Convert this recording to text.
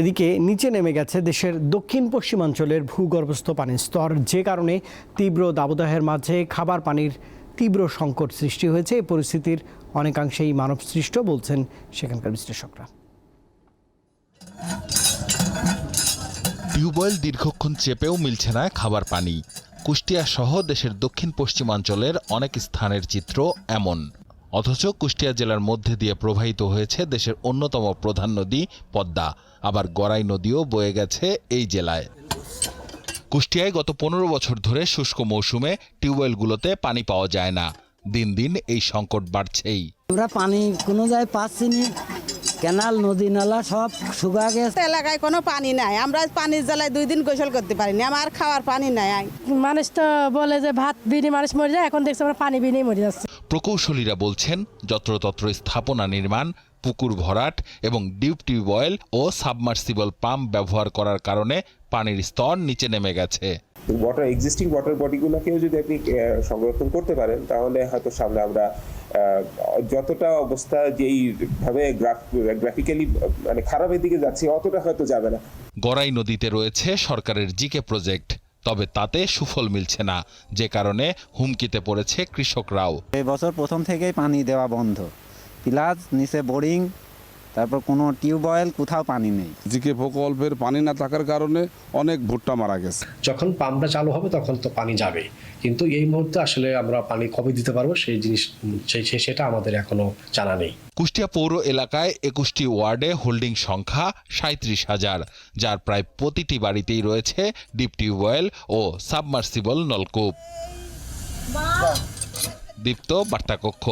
এদিকে নিচে নেমে গেছে দেশের দক্ষিণ পশ্চিমাঞ্চলের ভূগর্ভস্থ পানির স্তর। যে কারণে তীব্র দাবদাহের মাঝে খাবার পানির তীব্র সংকট সৃষ্টি হয়েছে। এই পরিস্থিতির অনেকাংশেই মানব সৃষ্ট বলছেন সেখানকার বিশ্লেষকরা। টিউবওয়েল দীর্ঘক্ষণ চেপেও মিলছে না খাবার পানি। কুষ্টিয়া সহ দেশের দক্ষিণ পশ্চিমাঞ্চলের অনেক স্থানের চিত্র এমন। অথচ কুষ্টিয়া জেলার মধ্যে দিয়ে প্রবাহিত হয়েছে দেশের অন্যতম প্রধান নদী পদ্মা। আবার গড়াই নদীও বয়ে গেছে এই জেলায়। কুষ্টিয়ায় গত পনেরো বছর ধরে শুষ্ক মৌসুমে টিউবওয়েলগুলোতে পানি পাওয়া যায় না। দিন দিন এই সংকট বাড়ছেই। আমরা পানি কোনো জায়গায় পাচ্ছি না। ক্যানাল নদী নালা সব শুকা গেছে। এলাকায় কোনো পানি নাই। আমরা পানির জ্বালায় দুই দিন গোসল করতে পারিনি। আমার খাওয়ার পানি নাই। মানুষ তো বলে যে ভাত বিনি মানুষ মরে যায়। এখন দেখছি আমরা পানি বিনি মরে যাচ্ছে। প্রকৌশলীরা বলছেন যত্রতত্র স্থাপনা নির্মাণ পুকুর ভরাট এবং ডিপ টিউবওয়েল ও সাবমার্সিবল পাম্প ব্যবহার করার কারণে পানির স্তর নিচে নেমে গেছে। ওয়াটার এক্সিস্টিং ওয়াটার বডিগুলোকেও যদি আপনি সংরক্ষণ করতে পারেন তাহলে হয়তো সামনে আমরা যতটা অবস্থা যেই ভাবে গ্রাফিক্যালি মানে খারাপের দিকে যাচ্ছে অতটা হয়তো যাবে না। গড়াই নদীতে রয়েছে সরকারের জিকে প্রজেক্ট। তবে তাতে সুফল মিলছে না, যে কারণে হুমকিতে পড়েছে কৃষকরাও। এবছর প্রথম থেকেই পানি দেওয়া বন্ধ। প্লাস নিচে বোরিং তারপর কোনো টিউবওয়েল কোথাও পানি নেই। জিকে প্রকল্পের পানি না থাকার কারণে অনেক ভুট্টা মারা গেছে। যখন পাম্পটা চালু হবে তখন তো পানি যাবে। কিন্তু এই মুহূর্তে আসলে আমরা পানি কবে দিতে পারব সেই জিনিস সেই সেটা আমাদের এখনও জানা নেই। কুষ্টিয়া পৌর এলাকায় একুশটি ওয়ার্ডে হোল্ডিং সংখ্যা সাঁত্রিশ হাজার যার প্রায় প্রতিটি বাড়িতেই রয়েছে ডিপ টিউবওয়েল ও সাবমার্সিবল নলকূপ। দীপ্ত বার্তাকক্ষ।